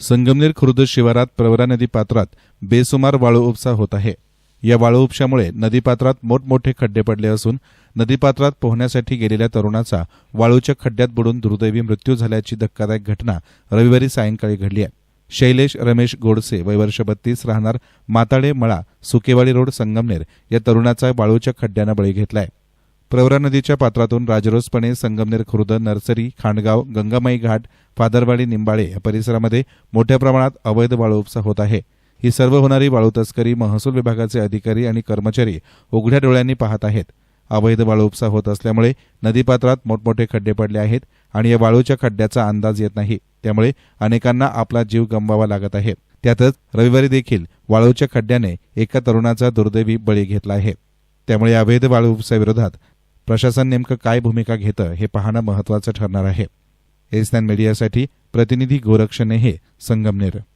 संगमनेर खुर्द शिवारात प्रवरा नदी पात्रात बेसुमार वाळू उपसा होत आहे. या वाळू उपशामुळे नदीपात्रात मोठमोठे खड्डे पडले असून नदीपात्रात पोहण्यासाठी गेलेल्या तरुणाचा वाळूच्या खड्ड्यात बुडून दुर्दैवी मृत्यू झाल्याची धक्कादायक घटना रविवारी सायंकाळी घडली आहे. शैलेश रमेश गोडसे वयवर्ष बत्तीस राहणार माताडे मळा सुकेवाडी रोड संगमनेर या तरुणाचा वाळूच्या खड्ड्यानं बळी घेतलाय. प्रवरा नदीच्या पात्रातून राजरोसपणे संगमनेर खुर्द नर्सरी खांडगाव गंगामाई घाट फादरवाडी निंबाळे या परिसरामध्ये मोठ्या प्रमाणात अवैध वाळू उपसा होत आहे. ही सर्व होणारी वाळू तस्करी महसूल विभागाचे अधिकारी आणि कर्मचारी उघड्या डोळ्यांनी पाहत आहेत. अवैध वाळू उपसा होत असल्यामुळे नदीपात्रात मोठमोठे खड्डे पडले आहेत आणि या वाळूच्या खड्ड्याचा अंदाज येत नाही. त्यामुळे अनेकांना आपला जीव गमवावा लागत आहे. त्यातच रविवारी देखील वाळूच्या खड्ड्याने एका तरुणाचा दुर्दैवी बळी घेतला आहे. त्यामुळे अवैध वाळू उपसाविरोधात प्रशासन नेमकं काय भूमिका घेतं हे पाहणं महत्वाचं ठरणार आहे. एस मीडियासाठी प्रतिनिधी गोरक्ष नेहे संगमनेर